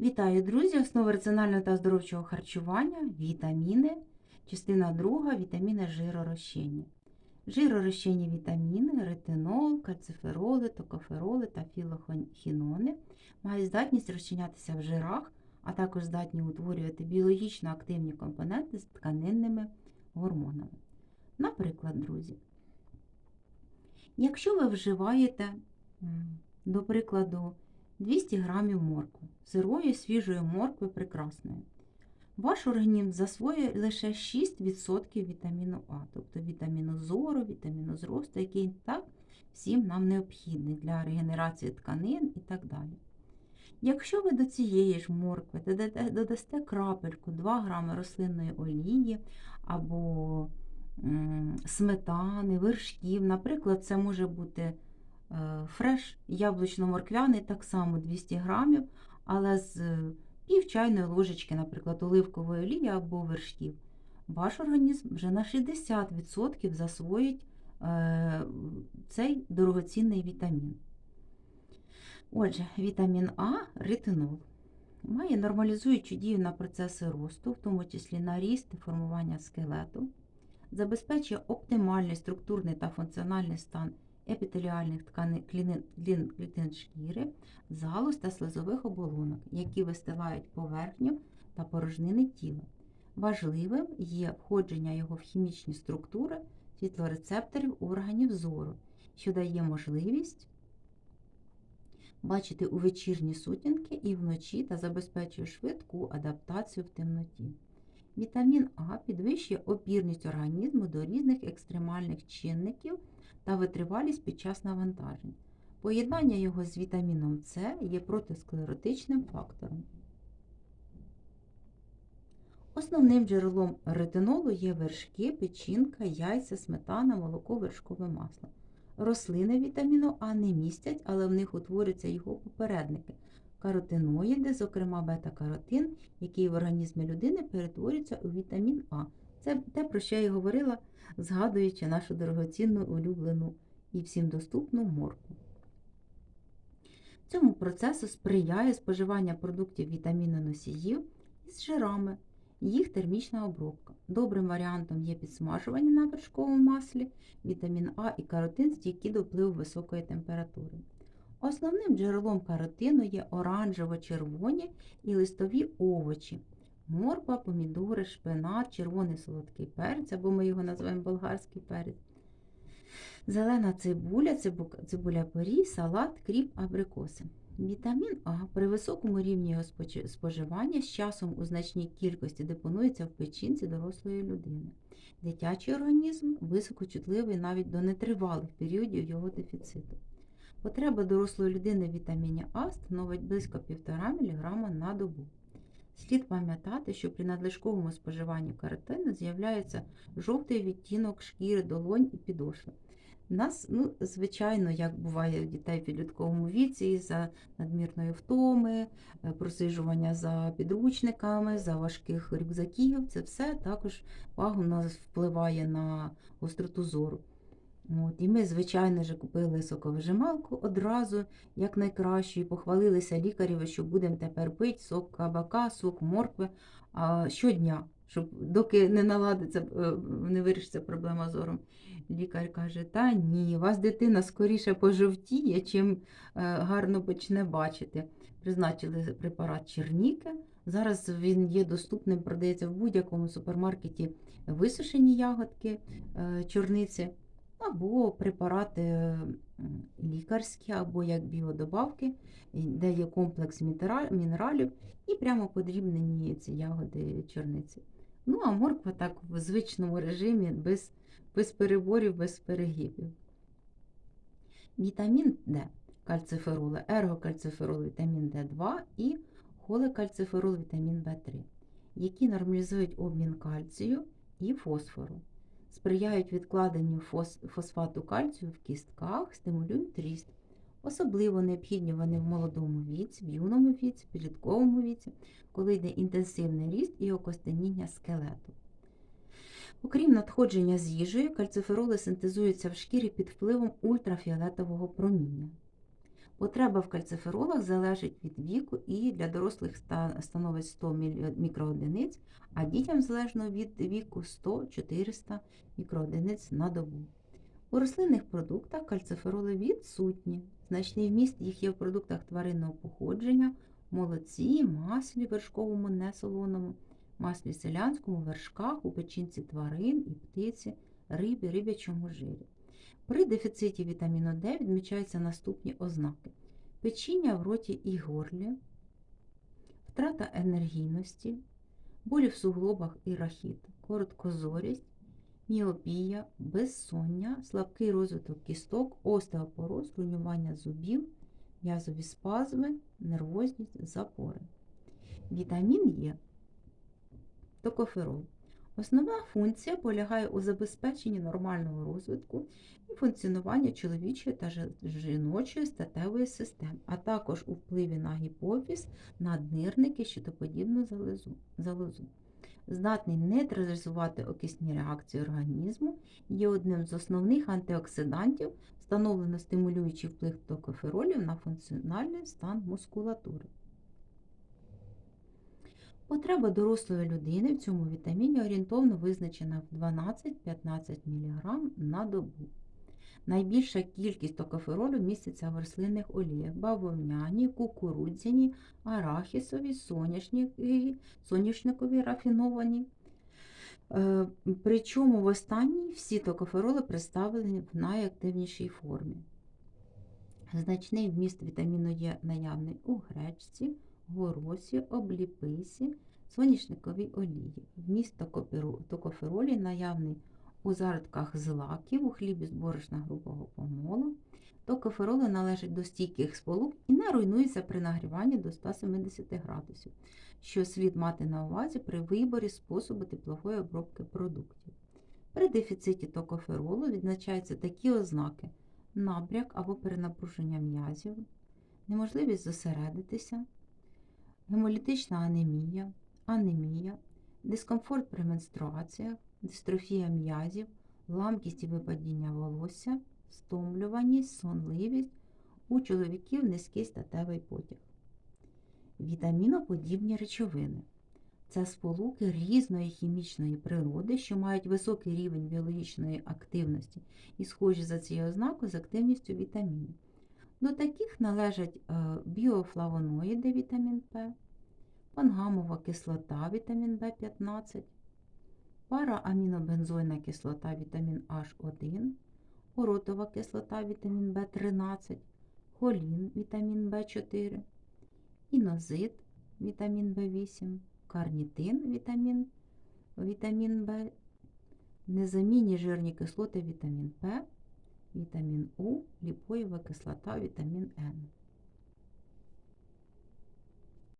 Вітаю, друзі! Основи раціонального та здоровчого харчування, вітаміни, частина друга вітаміни жиророзчинні. Жиророзчинні вітаміни, ретинол, кальцифероли, токофероли та філохінони мають здатність розчинятися в жирах, а також здатні утворювати біологічно активні компоненти з тканинними гормонами. Наприклад, друзі, якщо ви вживаєте, до прикладу, 200 грамів моркви, сирої свіжої моркви прекрасної. Ваш організм засвоює лише 6% вітаміну А, тобто вітаміну зору, вітаміну зросту, який так всім нам необхідний для регенерації тканин і так далі. Якщо ви до цієї ж моркви додасте, крапельку 2 грами рослинної олії або сметани, вершків, наприклад, це може бути фреш яблучно-морквяний, так само 200 грамів, але з пів чайної ложечки, наприклад, оливкової олії або вершків, ваш організм вже на 60% засвоїть е, цей дорогоцінний вітамін. Отже, вітамін А ретинол. Має нормалізуючу дію на процеси росту, в тому числі на ріст і формування скелету, забезпечує оптимальний структурний та функціональний стан епітеліальних тканин клітин, шкіри, залоз та слизових оболонок, які вистилають поверхню та порожнини тіла. Важливим є входження його в хімічні структури світлорецепторів органів зору, що дає можливість бачити у вечірні сутінки і вночі та забезпечує швидку адаптацію в темноті. Вітамін А підвищує опірність організму до різних екстремальних чинників та витривалість під час навантажень. Поєднання його з вітаміном С є протисклеротичним фактором. Основним джерелом ретинолу є вершки, печінка, яйця, сметана, молоко, вершкове масло. Рослини вітаміну А не містять, але в них утворюються його попередники каротиноїди, зокрема бета-каротин, який в організмі людини перетворюється у вітамін А. Це те, про що я говорила, згадуючи нашу дорогоцінну улюблену і всім доступну моркву. Цьому процесу сприяє споживання продуктів вітаміноносіїв із жирами, їх термічна обробка. Добрим варіантом є підсмажування на вершковому маслі, вітамін А і каротин стійкі до впливу високої температури. Основним джерелом каротину є оранжево-червоні і листові овочі. Морква, помідори, шпинат, червоний солодкий перець, або ми його називаємо болгарський перець. Зелена цибуля, цибуля порій, салат, кріп, абрикоси. Вітамін А при високому рівні його споживання з часом у значній кількості депонується в печінці дорослої людини. Дитячий організм високочутливий навіть до нетривалих періодів його дефіциту. Потреба дорослої людини в вітаміні А становить близько 1,5 мг на добу. Слід пам'ятати, що при надлишковому споживанні каротину з'являється жовтий відтінок шкіри, долонь і підошви. Нас, ну, звичайно, як буває у дітей в підлітковому віці, за надмірної втоми, е, просижування за підручниками, за важких рюкзаків, це все також пагубно впливає на гостроту зору. От, І ми, звичайно ж, купили соковижималку одразу, як найкраще, і похвалилися лікарів, що будемо тепер пити сок кабака, сок моркви а, щодня, щоб доки не наладиться, е, не вирішиться проблема зором. Лікар каже, та ні, у вас дитина скоріше пожовтіє, чим е, гарно почне бачити. Призначили препарат Черніки. Зараз він є доступним, продається в будь-якому супермаркеті висушені ягодки е, чорниці або препарати лікарські, або як біодобавки, де є комплекс мінералів, і прямо подрібнені ці ягоди чорниці. Ну, а морква так в звичному режимі, без, без переборів, без перегибів. Вітамін Д, кальцифероли, ергокальциферол, вітамін Д2 і холекальциферол, вітамін В3, які нормалізують обмін кальцію і фосфору сприяють відкладенню фосфату кальцію в кістках, стимулюють ріст. Особливо необхідні вони в молодому віці, в юному віці, в підлітковому віці, коли йде інтенсивний ріст і окостеніння скелету. Окрім надходження з їжею, кальцифероли синтезуються в шкірі під впливом ультрафіолетового проміння. Потреба в кальциферолах залежить від віку і для дорослих становить 100 мікроодиниць, а дітям залежно від віку 100-400 мікроодиниць на добу. У рослинних продуктах кальцифероли відсутні. Значний вміст їх є в продуктах тваринного походження, молоці, маслі вершковому несолоному, маслі селянському, вершках, у печінці тварин і птиці, рибі, риб'ячому жирі. При дефіциті вітаміну Д відмічаються наступні ознаки: печіння в роті і горлі, втрата енергійності, болі в суглобах і рахіт, короткозорість, міопія, безсоння, слабкий розвиток кісток, остеопороз, руйнування зубів, м'язові спазми, нервозність, запори. Вітамін Е. Токоферол. Основна функція полягає у забезпеченні нормального розвитку і функціонування чоловічої та жіночої статевої систем, а також у впливі на гіпофіз, наднирники, щитоподібну залозу. Здатний нейтралізувати окисні реакції організму, є одним з основних антиоксидантів, встановлено стимулюючий вплив токоферолів на функціональний стан мускулатури. Потреба дорослої людини в цьому вітаміні орієнтовно визначена в 12-15 мг на добу. Найбільша кількість токоферолю міститься в рослинних оліях бавовняні, кукурудзяні, арахісові, соняшникові, соняшникові рафіновані. Е, Причому в останній всі токофероли представлені в найактивнішій формі. Значний вміст вітаміну Е наявний у гречці, горосі, обліписі, соняшниковій олії. Вміст токоферолі наявний у зародках злаків, у хлібі з борошна грубого помолу. Токофероли належать до стійких сполук і не руйнуються при нагріванні до 170 градусів, що слід мати на увазі при виборі способу теплової обробки продуктів. При дефіциті токоферолу відзначаються такі ознаки: набряк або перенапруження м'язів, неможливість зосередитися, гемолітична анемія, анемія, дискомфорт при менструаціях, дистрофія м'язів, ламкість і випадіння волосся, стомлюваність, сонливість, у чоловіків низький статевий потяг. Вітаміноподібні речовини. Це сполуки різної хімічної природи, що мають високий рівень біологічної активності і схожі за цією ознакою з активністю вітамінів. До таких належать е, біофлавоноїди вітамін П, пангамова кислота вітамін В15, параамінобензойна кислота вітамін H1, оротова кислота вітамін В13, холін вітамін В4, інозит вітамін В8, карнітин вітамін, вітамін В, незамінні жирні кислоти вітамін П, вітамін У, ліпоєва кислота, вітамін Н.